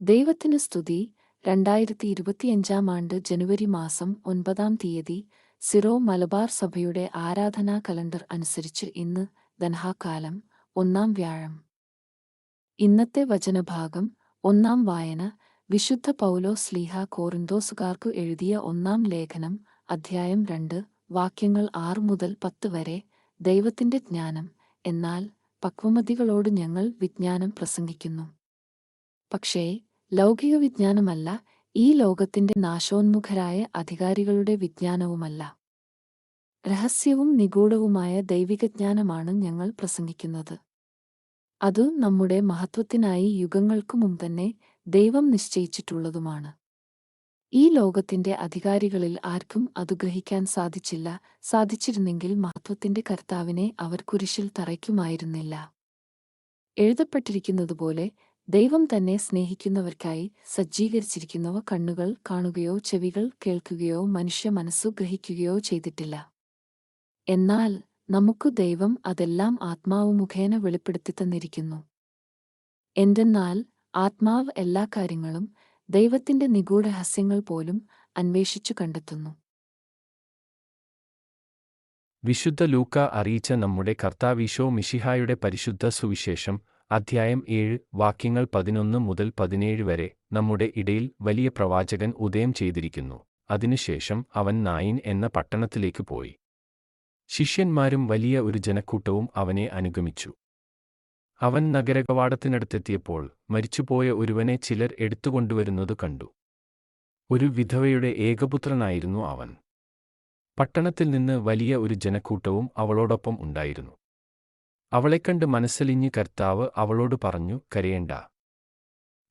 ദൈവത്തിന് സ്തുതി. രണ്ടായിരത്തി ഇരുപത്തിയഞ്ചാം ആണ്ട് ജനുവരി മാസം ഒൻപതാം തീയതി സിറോ മലബാർ സഭയുടെ ആരാധനാ കലണ്ടർ അനുസരിച്ച് ഇന്ന് ദൻഹാകാലം ഒന്നാം വ്യാഴം. ഇന്നത്തെ വചനഭാഗം ഒന്നാം വായന. വിശുദ്ധ പൗലോ സ്ലീഹ കോറിന്തോസുകാർക്കു എഴുതിയ ഒന്നാം ലേഖനം അധ്യായം രണ്ട്. വാക്യങ്ങൾ ആറ് മുതൽ പത്ത് വരെ ദൈവത്തിന്റെ ജ്ഞാനം. എന്നാൽ പക്വമതികളോട് ഞങ്ങൾ വിജ്ഞാനം പ്രസംഗിക്കുന്നു. പക്ഷേ ലൗകിക വിജ്ഞാനമല്ല ഈ ലോകത്തിന്റെ നാശോന്മുഖരായ അധികാരികളുടെ വിജ്ഞാനവുമല്ല. രഹസ്യവും നിഗൂഢവുമായ ദൈവികജ്ഞാനമാണ് ഞങ്ങൾ പ്രസംഗിക്കുന്നത്. അത് നമ്മുടെ മഹത്വത്തിനായി യുഗങ്ങൾക്കു മുമ്പ് തന്നെ ദൈവം നിശ്ചയിച്ചിട്ടുള്ളതുമാണ്. ഈ ലോകത്തിന്റെ അധികാരികളിൽ ആർക്കും അത് ഗ്രഹിക്കാൻ സാധിച്ചില്ല സാധിച്ചിരുന്നെങ്കിൽ മഹത്വത്തിന്റെ കർത്താവിനെ അവർ കുരിശിൽ തറയ്ക്കുമായിരുന്നില്ല. എഴുതപ്പെട്ടിരിക്കുന്നതുപോലെ ദൈവം തന്നെ സ്നേഹിക്കുന്നവർക്കായി സജ്ജീകരിച്ചിരിക്കുന്നവ കണ്ണുകൾ കാണുകയോ ചെവികൾ കേൾക്കുകയോ മനുഷ്യ മനസ്സു ഗ്രഹിക്കുകയോ ചെയ്തിട്ടില്ല. എന്നാൽ നമുക്കു ദൈവം അതെല്ലാം ആത്മാവ് മുഖേന വെളിപ്പെടുത്തി തന്നിരിക്കുന്നു. എന്തെന്നാൽ ആത്മാവ് എല്ലാ കാര്യങ്ങളും ദൈവത്തിന്റെ നിഗൂഢരഹസ്യങ്ങൾ പോലും അന്വേഷിച്ചു കണ്ടെത്തുന്നു. വിശുദ്ധ ലൂക്ക അറിയിച്ച നമ്മുടെ കർത്താവീശോ മിഷിഹായുടെ പരിശുദ്ധ സുവിശേഷം അധ്യായം ഏഴ് വാക്യങ്ങൾ പതിനൊന്ന് മുതൽ പതിനേഴ് വരെ നമ്മുടെ ഇടയിൽ വലിയ പ്രവാചകൻ ഉദയം ചെയ്തിരിക്കുന്നു. അതിനുശേഷം അവൻ നായിൻ എന്ന പട്ടണത്തിലേക്ക് പോയി. ശിഷ്യന്മാരും വലിയ ഒരു ജനക്കൂട്ടവും അവനെ അനുഗമിച്ചു. അവൻ നഗരകവാടത്തിനടുത്തെത്തിയപ്പോൾ മരിച്ചുപോയ ഒരുവനെ ചിലർ എടുത്തുകൊണ്ടുവരുന്നത് കണ്ടു. ഒരു വിധവയുടെ ഏകപുത്രനായിരുന്നു അവൻ. പട്ടണത്തിൽ നിന്ന് വലിയ ഒരു ജനക്കൂട്ടവും അവളോടൊപ്പം ഉണ്ടായിരുന്നു. അവളെക്കണ്ട് മനസ്സലിഞ്ഞ് കർത്താവ് അവളോട് പറഞ്ഞു കരയേണ്ട.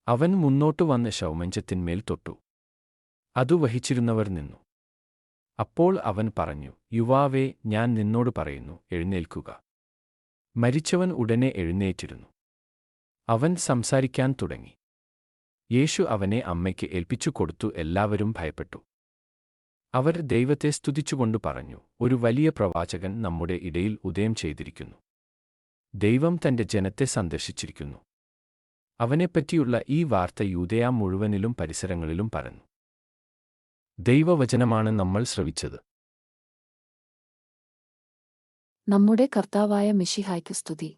അവൻ മുന്നോട്ടു വന്ന് ശൗമഞ്ചത്തിന്മേൽ തൊട്ടു. അതു വഹിച്ചിരുന്നവർ നിന്നു. അപ്പോൾ അവൻ പറഞ്ഞു യുവാവേ ഞാൻ നിന്നോട് പറയുന്നു എഴുന്നേൽക്കുക. മരിച്ചവൻ ഉടനെ എഴുന്നേറ്റിരുന്നു. അവൻ സംസാരിക്കാൻ തുടങ്ങി. യേശു അവനെ അമ്മയ്ക്ക് ഏൽപ്പിച്ചു കൊടുത്തു എല്ലാവരും ഭയപ്പെട്ടു. അവർ ദൈവത്തെ സ്തുതിച്ചുകൊണ്ട് പറഞ്ഞു ഒരു വലിയ പ്രവാചകൻ നമ്മുടെ ഇടയിൽ ഉദയം ചെയ്തിരിക്കുന്നു. ദൈവം തന്റെ ജനത്തെ സന്ദർശിച്ചിരിക്കുന്നു. അവനെപ്പറ്റിയുള്ള ഈ വാർത്ത യൂതയാ മുഴുവനിലും പരിസരങ്ങളിലും പറഞ്ഞു ദൈവവചനമാണ് നമ്മൾ ശ്രവിച്ചത്. നമ്മുടെ കർത്താവായ മിഷിഹായ്ക്ക് സ്തുതി.